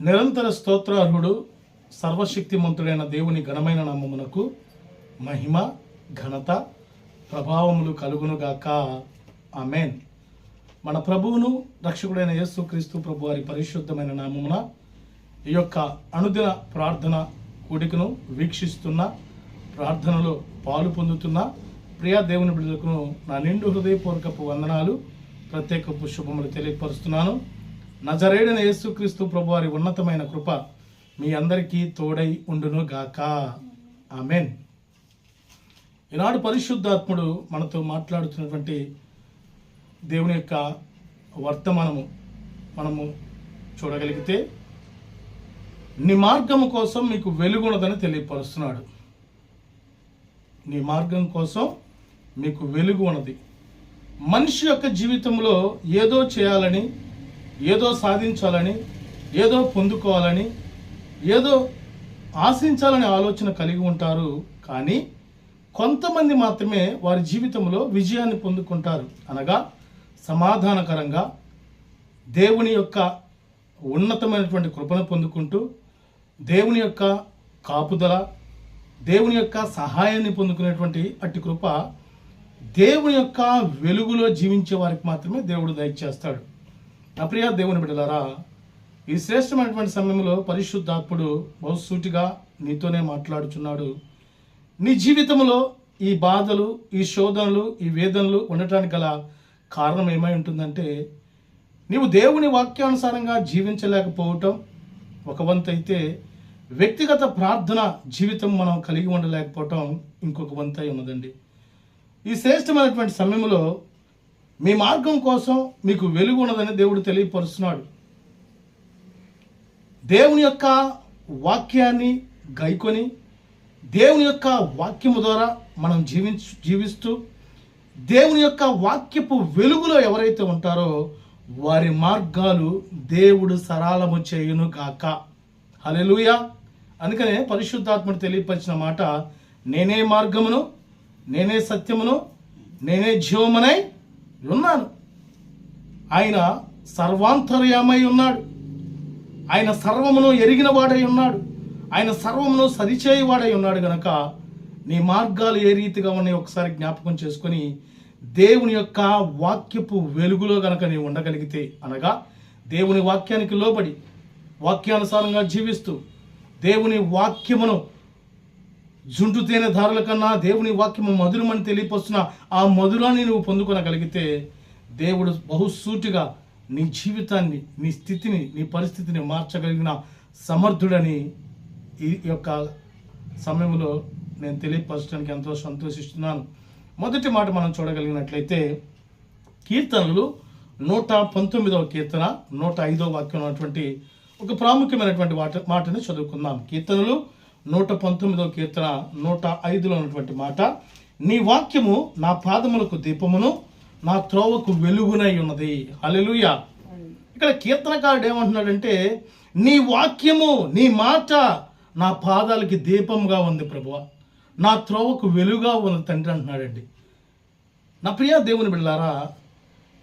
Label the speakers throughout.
Speaker 1: నిరంతర స్తోత్రార్హుడు సర్వశక్తిమంతుడైన దేవుని ఘనమైన నామమునకు మహిమ ఘనత ప్రభావములు కలుగునుగాక. ఆమెన్. మన ప్రభువును రక్షకుడైన యేసుక్రీస్తు ప్రభు వారి పరిశుద్ధమైన నామమున ఈ యొక్క అనుదిన ప్రార్థన కూడికను వీక్షిస్తున్న ప్రార్థనలో పాలు పొందుతున్న ప్రియా దేవుని బిడ్డలకు నా నిండు హృదయపూర్వకపు వందనాలు. ప్రత్యేకపు శుభములు తెలియపరుస్తున్నాను. నజరేడైన యేసుక్రీస్తు ప్రభు వారి ఉన్నతమైన కృప మీ అందరికీ తోడై ఉండును గాక ఆమెన్. ఈనాడు పరిశుద్ధాత్ముడు మనతో మాట్లాడుతున్నటువంటి దేవుని యొక్క వర్తమానము మనము చూడగలిగితే నీ మార్గము కోసం మీకు వెలుగున్నదని తెలియపరుస్తున్నాడు. నీ మార్గం కోసం మీకు వెలుగు ఉన్నది. మనిషి యొక్క జీవితంలో ఏదో చేయాలని ఏదో సాధించాలని ఏదో పొందుకోవాలని ఏదో ఆశించాలనే ఆలోచన కలిగి ఉంటారు. కానీ కొంతమంది మాత్రమే వారి జీవితంలో విజయాన్ని పొందుకుంటారు. అనగా సమాధానకరంగా దేవుని యొక్క ఉన్నతమైనటువంటి కృపను పొందుకుంటూ దేవుని యొక్క కాపుదల దేవుని యొక్క సహాయాన్ని పొందుకునేటువంటి అట్టి కృప దేవుని యొక్క వెలుగులో జీవించే వారికి మాత్రమే దేవుడు దయచేస్తాడు. నా దేవుని బిడ్డలారా ఈ శ్రేష్టమైనటువంటి సమయంలో పరిశుద్ధాత్ముడు బహుసూటిగా నీతోనే మాట్లాడుచున్నాడు. నీ జీవితంలో ఈ బాధలు ఈ శోధనలు ఈ వేదనలు ఉండటానికి గల కారణం ఏమై ఉంటుందంటే నీవు దేవుని వాక్యానుసారంగా జీవించలేకపోవటం. ఒక వంతైతే అయితే వ్యక్తిగత ప్రార్థన జీవితం మనం కలిగి ఉండలేకపోవటం ఇంకొక వంతై ఉన్నదండి. ఈ శ్రేష్టమైనటువంటి సమయంలో మీ మార్గం కోసం మీకు వెలుగు ఉన్నదని దేవుడు తెలియపరుస్తున్నాడు. దేవుని యొక్క వాక్యాన్ని గైకొని దేవుని యొక్క వాక్యము ద్వారా మనం జీవించు జీవిస్తూ దేవుని యొక్క వాక్యపు వెలుగులో ఎవరైతే ఉంటారో వారి మార్గాలు దేవుడు సరళము చేయును గాక. హలెలుయ అందుకనే పరిశుద్ధాత్ముడు తెలియపరిచిన మాట నేనే మార్గమును నేనే సత్యమును నేనే జీవమునై ఉన్నాను. ఆయన సర్వాంతర్యామై ఉన్నాడు. ఆయన సర్వమును ఎరిగిన వాడై ఉన్నాడు. ఆయన సర్వమును సరిచేయవాడై ఉన్నాడు గనక నీ మార్గాలు ఏ రీతిగా ఉన్నాయో ఒకసారి జ్ఞాపకం చేసుకొని దేవుని యొక్క వాక్యపు వెలుగులో గనక నీవు ఉండగలిగితే అనగా దేవుని వాక్యానికి లోబడి వాక్యానుసారంగా జీవిస్తూ దేవుని వాక్యమును జుంటు తేనె ధారల కన్నా దేవుని వాక్యము మధురమని తెలియపరుస్తున్న ఆ మధురాన్ని నువ్వు పొందుకొనగలిగితే దేవుడు బహుసూటిగా నీ జీవితాన్ని నీ స్థితిని నీ పరిస్థితిని మార్చగలిగిన సమర్థుడని ఈ యొక్క సమయంలో నేను తెలియపరచడానికి ఎంతో సంతోషిస్తున్నాను. మొదటి మాట మనం చూడగలిగినట్లయితే కీర్తనలు నూట పంతొమ్మిదవ కీర్తన నూట ఐదవ వాక్యం ఉన్నటువంటి ఒక ప్రాముఖ్యమైనటువంటి మాట మాటని చదువుకుందాం. కీర్తనలు నూట పంతొమ్మిదవ కీర్తన నూట ఐదులో ఉన్నటువంటి మాట నీ వాక్యము నా పాదములకు దీపమును నా త్రోవకు వెలుగునై ఉన్నది. హల్లెలూయా. ఇక్కడ కీర్తనకారుడు ఏమంటున్నాడంటే నీ వాక్యము నీ మాట నా పాదాలకి దీపంగా ఉంది ప్రభువ. నా త్రోవకు వెలుగా ఉన్న తండ్రి అంటున్నాడండి. నా ప్రియ దేవుని బిళ్ళారా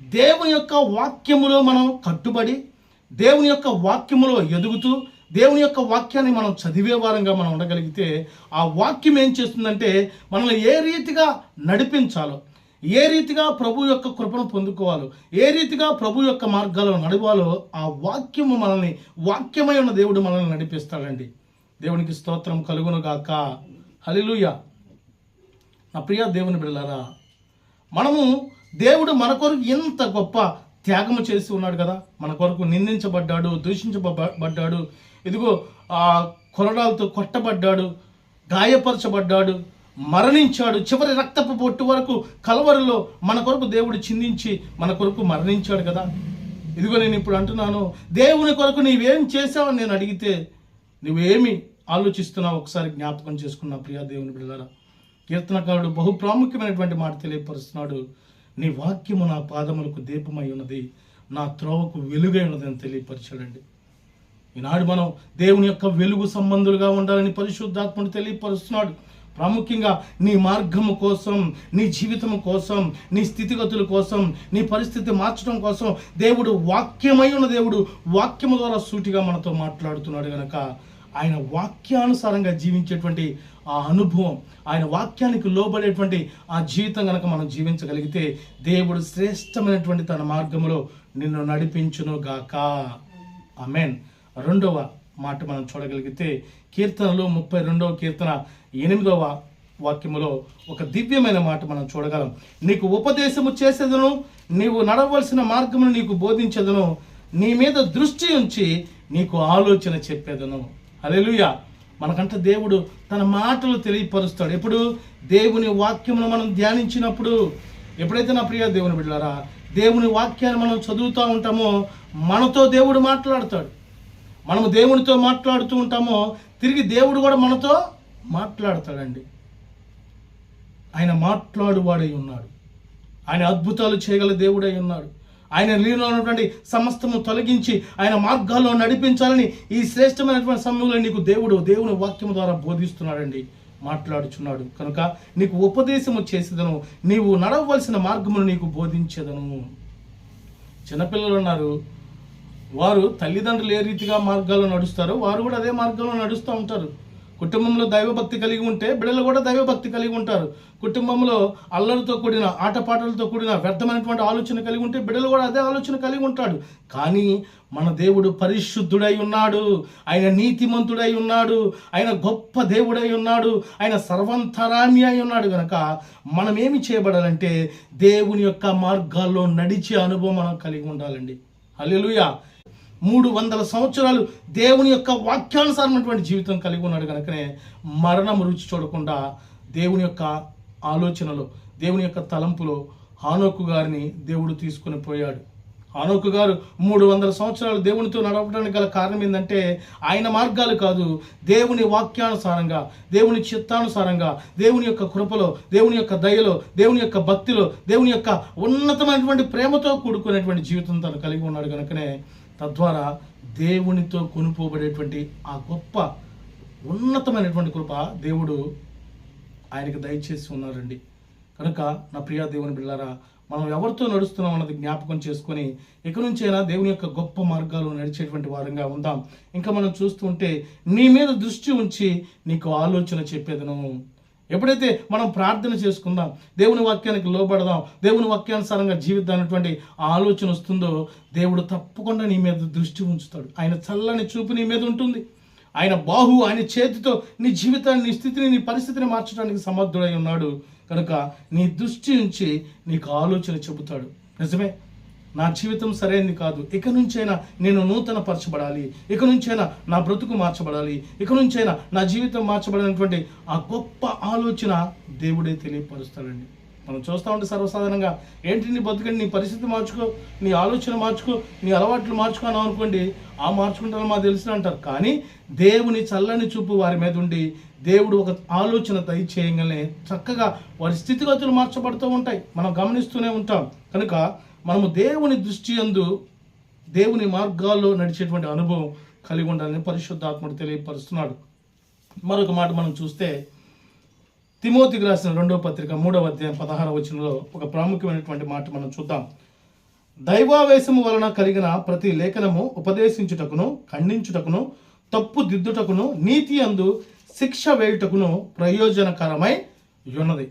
Speaker 1: దేవుని యొక్క వాక్యములో మనం కట్టుబడి దేవుని యొక్క వాక్యములో ఎదుగుతూ దేవుని యొక్క వాక్యాన్ని మనం చదివే వారంగా మనం ఉండగలిగితే ఆ వాక్యం ఏం చేస్తుందంటే మనల్ని ఏ రీతిగా నడిపించాలో ఏ రీతిగా ప్రభు యొక్క కృపను పొందుకోవాలో ఏ రీతిగా ప్రభు యొక్క మార్గాల్లో నడవాలో ఆ వాక్యము మనల్ని వాక్యమై ఉన్న దేవుడు మనల్ని నడిపిస్తాడండి. దేవునికి స్తోత్రం కలుగును గాక. హల్లెలూయా. నా ప్రియ దేవుని బిళ్ళారా మనము దేవుడు మన కొరకు ఇంత గొప్ప త్యాగము చేసి ఉన్నాడు కదా. మన కొరకు నిందించబడ్డాడు దూషించబడ్డాడు. ఇదిగో ఆ కొరడాలతో కొట్టబడ్డాడు గాయపరచబడ్డాడు మరణించాడు. చివరి రక్తపు పొట్టు వరకు కలవరిలో మన కొరకు దేవుడు చిందించి మన కొరకు మరణించాడు కదా. ఇదిగో నేను ఇప్పుడు అంటున్నాను దేవుని కొరకు నీవేం చేసావని నేను అడిగితే నువ్వేమి ఆలోచిస్తున్నావు? ఒకసారి జ్ఞాపకం చేసుకున్నా ప్రియా దేవుని బిడ్డలారా. కీర్తనకారుడు బహు ప్రాముఖ్యమైనటువంటి మాట తెలియపరుస్తున్నాడు. నీ వాక్యము నా పాదములకు దీపమై ఉన్నది నా త్రోవకు వెలుగై ఉన్నదని తెలియపరిచాడండి. ఈనాడు మనం దేవుని యొక్క వెలుగు సంబంధులుగా ఉండాలని పరిశుద్ధాత్ముడు తెలియపరుస్తున్నాడు. ప్రాముఖ్యంగా నీ మార్గము కోసం నీ జీవితం కోసం నీ స్థితిగతుల కోసం నీ పరిస్థితి మార్చడం కోసం దేవుడు వాక్యమై ఉన్న దేవుడు వాక్యము ద్వారా సూటిగా మనతో మాట్లాడుతున్నాడు కనుక ఆయన వాక్యానుసారంగా జీవించేటువంటి ఆ అనుభవం ఆయన వాక్యానికి లోబడేటువంటి ఆ జీవితం కనుక మనం జీవించగలిగితే దేవుడు శ్రేష్టమైనటువంటి తన మార్గంలో నిన్ను నడిపించును గాక ఆమెన్. రెండవ మాట మనం చూడగలిగితే కీర్తనలో ముప్పై రెండవ కీర్తన ఎనిమిదవ వాక్యములో ఒక దివ్యమైన మాట మనం చూడగలం. నీకు ఉపదేశము చేసేదను నీవు నడవలసిన మార్గమును నీకు బోధించేదను నీ మీద దృష్టి ఉంచి నీకు ఆలోచన చెప్పేదను. అలెలుయా మనకంట దేవుడు తన మాటలు తెలియపరుస్తాడు. ఎప్పుడు? దేవుని వాక్యమును మనం ధ్యానించినప్పుడు. ఎప్పుడైతే నా ప్రియ దేవుని బిడ్డారా దేవుని వాక్యాన్ని మనం చదువుతూ ఉంటామో మనతో దేవుడు మాట్లాడతాడు. మనము దేవునితో మాట్లాడుతూ ఉంటామో తిరిగి దేవుడు కూడా మనతో మాట్లాడతాడండి. ఆయన మాట్లాడువాడై ఉన్నాడు. ఆయన అద్భుతాలు చేయగల దేవుడై ఉన్నాడు. ఆయన నీలో ఉన్నటువంటి సమస్తము తొలగించి ఆయన మార్గాల్లో నడిపించాలని ఈ శ్రేష్టమైనటువంటి సమయంలో నీకు దేవుడు దేవుని వాక్యం ద్వారా బోధిస్తున్నాడండి. మాట్లాడుచున్నాడు. కనుక నీకు ఉపదేశము చేసేదను నీవు నడవలసిన మార్గమును నీకు బోధించేదను. చిన్నపిల్లలు ఉన్నారు. వారు తల్లిదండ్రులు ఏ రీతిగా మార్గాల్లో నడుస్తారో వారు కూడా అదే మార్గంలో నడుస్తూ ఉంటారు. కుటుంబంలో దైవభక్తి కలిగి ఉంటే బిడ్డలు కూడా దైవభక్తి కలిగి ఉంటారు. కుటుంబంలో అల్లరితో కూడిన ఆటపాటలతో కూడిన వ్యర్థమైనటువంటి ఆలోచన కలిగి ఉంటే బిడ్డలు కూడా అదే ఆలోచన కలిగి ఉంటాడు. కానీ మన దేవుడు పరిశుద్ధుడై ఉన్నాడు. ఆయన నీతిమంతుడై ఉన్నాడు. ఆయన గొప్ప దేవుడై ఉన్నాడు. ఆయన సర్వంతరామి అయి ఉన్నాడు కనుక మనం ఏమి చేయబడాలంటే దేవుని యొక్క మార్గాల్లో నడిచే అనుభవం మనం కలిగి ఉండాలండి. అల్లెలుయా మూడు వందల సంవత్సరాలు దేవుని యొక్క వాక్యానుసారమైనటువంటి జీవితం కలిగి ఉన్నాడు కనుకనే మరణం రుచి చూడకుండా దేవుని యొక్క ఆలోచనలో దేవుని యొక్క తలంపులో హానోకు గారిని దేవుడు తీసుకొని పోయాడు. హానోకు గారు మూడు వందల సంవత్సరాలు దేవునితో నడవడానికి గల కారణం ఏంటంటే ఆయన మార్గాలు కాదు దేవుని వాక్యానుసారంగా దేవుని చిత్తానుసారంగా దేవుని యొక్క కృపలో దేవుని యొక్క దయలో దేవుని యొక్క భక్తిలో దేవుని యొక్క ఉన్నతమైనటువంటి ప్రేమతో కూడుకునేటువంటి జీవితం తను కలిగి ఉన్నాడు కనుకనే తద్వారా దేవునితో కొనుపోబడేటువంటి ఆ గొప్ప ఉన్నతమైనటువంటి కృప దేవుడు ఆయనకు దయచేసి ఉన్నారండి కనుక నా ప్రియా దేవుని బిళ్ళారా మనం ఎవరితో నడుస్తున్నాం అన్నది జ్ఞాపకం చేసుకొని ఇక నుంచైనా దేవుని యొక్క గొప్ప మార్గాలు నడిచేటువంటి వారంగా ఉందాం. ఇంకా మనం చూస్తుంటే నీ మీద దృష్టి ఉంచి నీకు ఆలోచన చెప్పేదను. ఎప్పుడైతే మనం ప్రార్థన చేసుకుందాం దేవుని వాక్యానికి లోబడదాం దేవుని వాక్యానుసారంగా జీవిద్దాం అనేటువంటి ఆలోచన వస్తుందో దేవుడు తప్పకుండా నీ మీద దృష్టి ఉంచుతాడు. ఆయన చల్లని చూపు నీ మీద ఉంటుంది. ఆయన బాహు ఆయన చేతితో నీ జీవితాన్ని నీ స్థితిని నీ పరిస్థితిని మార్చడానికి సమర్థుడై ఉన్నాడు. కనుక నీ దృష్టి నుంచి నీకు ఆలోచన చెబుతాడు. నిజమే? నా జీవితం సరైనది కాదు. ఇక నుంచైనా నేను నూతన పరచబడాలి ఇక నుంచైనా నా బ్రతుకు మార్చబడాలి. ఇక నుంచైనా నా జీవితం మార్చబడినటువంటి ఆ గొప్ప ఆలోచన దేవుడే తెలియపరుస్తాడండి. మనం చూస్తూ ఉంటే సర్వసాధారణంగా ఏంటి నీ బతుకండి? నీ పరిస్థితి మార్చుకో నీ ఆలోచన మార్చుకో నీ అలవాట్లు మార్చుకున్నావు అనుకోండి ఆ మార్చుకుంటారో మాకు తెలిసిన అంటారు. కానీ దేవుని చల్లని చూపు వారి మీద ఉండి దేవుడు ఒక ఆలోచన దయచేయగానే చక్కగా వారి స్థితిగతులు మార్చబడుతూ ఉంటాయి. మనం గమనిస్తూనే ఉంటాం. కనుక మనము దేవుని దృష్టి అందు దేవుని మార్గాల్లో నడిచేటువంటి అనుభవం కలిగి ఉండాలని పరిశుద్ధాత్ముడు తెలియపరుస్తున్నాడు. మరొక మాట మనం చూస్తే తిమోతికి రాసిన రెండవ పత్రిక మూడవ అధ్యాయం పదహార వచనంలో ఒక ప్రాముఖ్యమైనటువంటి మాట మనం చూద్దాం. దైవావేశము వలన కలిగిన ప్రతి లేఖనము ఉపదేశించుటకును ఖండించుటకును తప్పు దిద్దుటకును నీతి అందు శిక్ష వేయుటకును ప్రయోజనకరమై ఉన్నది.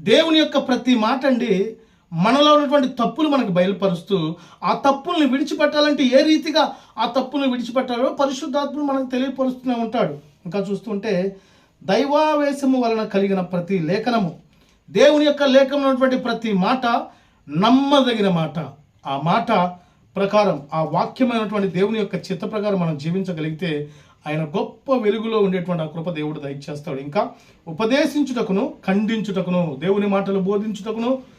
Speaker 1: దేవుని యొక్క ప్రతి మాట అండి మనలో ఉన్నటువంటి తప్పులు మనకు బయలుపరుస్తూ ఆ తప్పుల్ని విడిచిపెట్టాలంటే ఏ రీతిగా ఆ తప్పుల్ని విడిచిపెట్టాలో పరిశుద్ధాత్ముడు మనకు తెలియపరుస్తూనే ఉంటాడు. ఇంకా చూస్తుంటే దైవావేశము వలన కలిగిన ప్రతి లేఖనము దేవుని యొక్క లేఖనం ఉన్నటువంటి ప్రతి మాట నమ్మదగిన మాట. ఆ మాట ప్రకారం ఆ వాక్యమైనటువంటి దేవుని యొక్క చిత్త ప్రకారం మనం జీవించగలిగితే ఆయన గొప్ప వెలుగులో ఉండేటువంటి ఆ కృప దేవుడు దయచేస్తాడు. ఇంకా ఉపదేశించుటకును ఖండించుటకును దేవుని మాటలు బోధించుటకును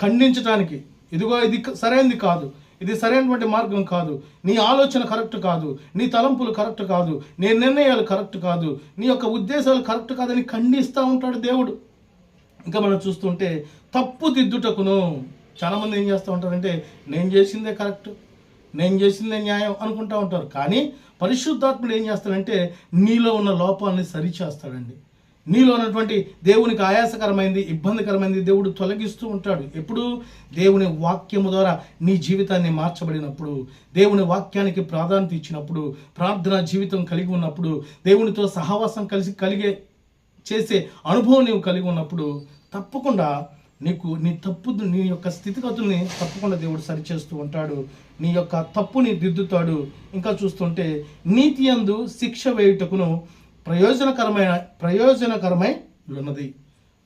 Speaker 1: ఖండించటానికి. ఇదిగో ఇది సరైనది కాదు. ఇది సరైనటువంటి మార్గం కాదు. నీ ఆలోచన కరెక్ట్ కాదు. నీ తలంపులు కరెక్ట్ కాదు. నీ నిర్ణయాలు కరెక్ట్ కాదు. నీ యొక్క ఉద్దేశాలు కరెక్ట్ కాదని ఖండిస్తూ ఉంటాడు దేవుడు. ఇంకా మనం చూస్తుంటే తప్పు దిద్దుటకును చాలామంది ఏం చేస్తూ ఉంటారంటే నేను చేసిందే కరెక్ట్. నేను చేసిందే న్యాయం అనుకుంటా ఉంటారు. కానీ పరిశుద్ధాత్ముడు ఏం చేస్తాడంటే నీలో ఉన్న లోపాలని సరిచేస్తాడండి. నీలో ఉన్నటువంటి దేవునికి ఆయాసకరమైంది ఇబ్బందికరమైంది దేవుడు తొలగిస్తూ ఉంటాడు. ఎప్పుడు? దేవుని వాక్యము ద్వారా నీ జీవితాన్ని మార్చబడినప్పుడు దేవుని వాక్యానికి ప్రాధాన్యత ఇచ్చినప్పుడు ప్రార్థనా జీవితం కలిగి ఉన్నప్పుడు దేవునితో సహవాసం కలిసి కలిగే చేసే అనుభవం నీవు కలిగి ఉన్నప్పుడు తప్పకుండా నీకు నీ తప్పు నీ యొక్క స్థితిగతుల్ని తప్పకుండా దేవుడు సరిచేస్తూ ఉంటాడు. నీ యొక్క తప్పుని దిద్దుతాడు. ఇంకా చూస్తుంటే నీతి అందు శిక్ష వేయుటకును ప్రయోజనకరమైన ప్రయోజనకరమై ఉన్నది.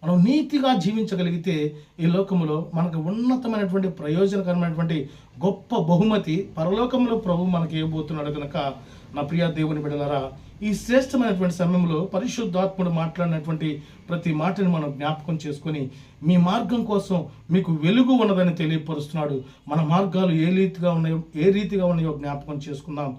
Speaker 1: మనం నీతిగా జీవించగలిగితే ఈ లోకములో మనకు ఉన్నతమైనటువంటి ప్రయోజనకరమైనటువంటి గొప్ప బహుమతి పరలోకంలో ప్రభు మనకి ఇవ్వబోతున్నాడు కనుక నా ప్రియ దేవుని బిడలారా ఈ శ్రేష్టమైనటువంటి సమయంలో పరిశుద్ధాత్ముడు మాట్లాడినటువంటి ప్రతి మాటని మనం జ్ఞాపకం చేసుకొని మీ మార్గం కోసం మీకు వెలుగు ఉన్నదని తెలియపరుస్తున్నాడు. మన మార్గాలు ఏ రీతిగా ఉన్నాయో ఏ రీతిగా ఉన్నాయో జ్ఞాపకం చేసుకుందాం.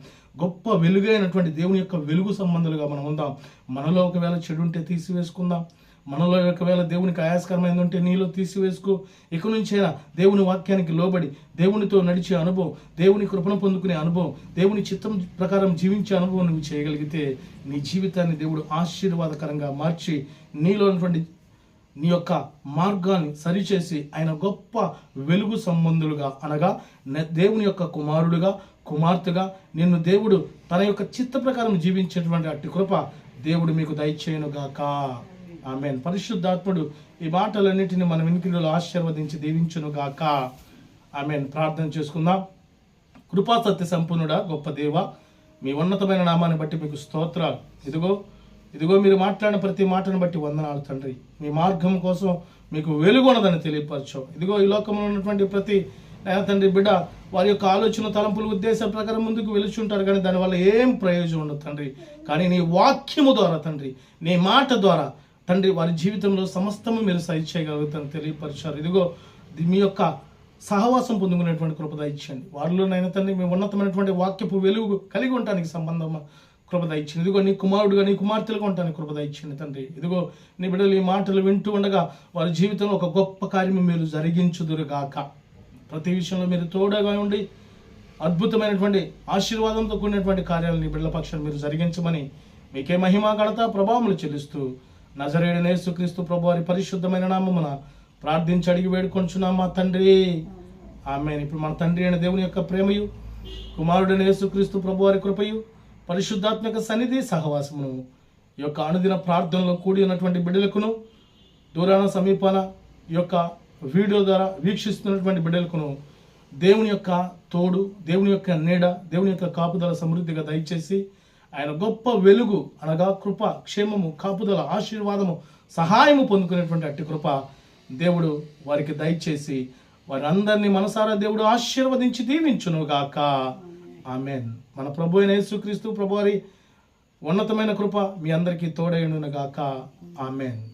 Speaker 1: గొప్ప వెలుగైనటువంటి దేవుని యొక్క వెలుగు సంబంధాలుగా మనం ఉందాం. మనలో ఒకవేళ చెడు ఉంటే తీసివేసుకుందాం. మనలో ఒకవేళ దేవునికి ఆయాస్కరమైంది ఉంటే నీలో తీసివేసుకో. ఇక నుంచైనా దేవుని వాక్యానికి లోబడి దేవునితో నడిచే అనుభవం దేవుని కృపణ పొందుకునే అనుభవం దేవుని చిత్తం ప్రకారం జీవించే అనుభవం నువ్వు చేయగలిగితే నీ జీవితాన్ని దేవుడు ఆశీర్వాదకరంగా మార్చి నీలో ఉన్నటువంటి నీ యొక్క మార్గాన్ని సరిచేసి ఆయన గొప్ప వెలుగు సంబంధులుగా అనగా దేవుని యొక్క కుమారుడుగా కుమార్తెగా నిన్ను దేవుడు తన యొక్క చిత్త ప్రకారం జీవించేటువంటి అట్టి కృప దేవుడు మీకు దయచేయనుగాక. ఆమె పరిశుద్ధాత్ముడు ఈ మాటలన్నిటిని మన వినికిడిలో ఆశీర్వదించి దీవించునుగాక. ఆమె ప్రార్థన చేసుకుందాం. కృపా సత్య సంపూర్ణుడా గొప్ప దేవ మీ ఉన్నతమైన నామాన్ని బట్టి మీకు స్తోత్రాలు. ఇదిగో ఇదిగో మీరు మాట్లాడిన ప్రతి మాటను బట్టి వందనాలు తండ్రి. మీ మార్గం కోసం మీకు వెలుగొనదని తెలియపరచావు ఇదిగో ఈ లోకంలో ఉన్నటువంటి ప్రతి తండ్రి బిడ్డ వారి యొక్క ఆలోచన తలంపులు ఉద్దేశ ప్రకారం ముందుకు వెలుచుంటారు. కానీ దానివల్ల ఏం ప్రయోజనం ఉండదు తండ్రి. కానీ నీ వాక్యము ద్వారా తండ్రి నీ మాట ద్వారా తండ్రి వారి జీవితంలో సమస్తము మీరు సరి చేయగలుగుతారని తెలియపరిచారు. ఇదిగో మీ యొక్క సహవాసం పొందుకునేటువంటి కృపద ఇచ్చండి వారిలోనైనా తండ్రి మీ ఉన్నతమైనటువంటి వాక్యపు వెలుగు కలిగి ఉండటానికి సంబంధం కృపద ఇచ్చింది ఇదిగో నీ కుమారుడుగా నీ కుమార్తెలుగా ఉండటానికి కృపద ఇచ్చింది తండ్రి. ఇదిగో నీ బిడ్డలు ఈ మాటలు వింటూ ఉండగా వారి జీవితంలో ఒక గొప్ప కార్యము మీరు జరిగించుదురుగాక. ప్రతి విషయంలో మీరు తోడుగా ఉండి అద్భుతమైనటువంటి ఆశీర్వాదంతో కూడినటువంటి కార్యాలను బిడ్డల పక్షాన్ని మీరు జరిగించమని మీకే మహిమ కడతా ప్రభావములు చెల్లిస్తూ నజరేడు నేసుక్రీస్తు ప్రభు వారి పరిశుద్ధమైన నామమున ప్రార్థించి అడిగి వేడుకొంచున్నాం మా తండ్రి. ఆమె ఇప్పుడు మన తండ్రి అయిన దేవుని యొక్క ప్రేమయు కుమారుడైన యేసుక్రీస్తు ప్రభు వారి కృపయు పరిశుద్ధాత్మక సన్నిధి సహవాసమును ఈ యొక్క అనుదిన ప్రార్థనలో కూడి ఉన్నటువంటి బిడ్డలకును దూరాన సమీపాన ఈ యొక్క వీడియో ద్వారా వీక్షిస్తున్నటువంటి బిడ్డలకును దేవుని యొక్క తోడు దేవుని యొక్క నీడ దేవుని యొక్క కాపుదల సమృద్ధిగా దయచేసి ఆయన గొప్ప వెలుగు అనగా కృప క్షేమము కాపుదల ఆశీర్వాదము సహాయము పొందుకునేటువంటి అట్టి కృప దేవుడు వారికి దయచేసి వారి అందరినీ మనసారా దేవుడు ఆశీర్వదించి దీవించునుగాక. ఆమెన్. మన ప్రభు అయిన యేసుక్రీస్తు ప్రభువారి ఉన్నతమైన కృప మీ అందరికీ తోడైనగాక ఆమెన్.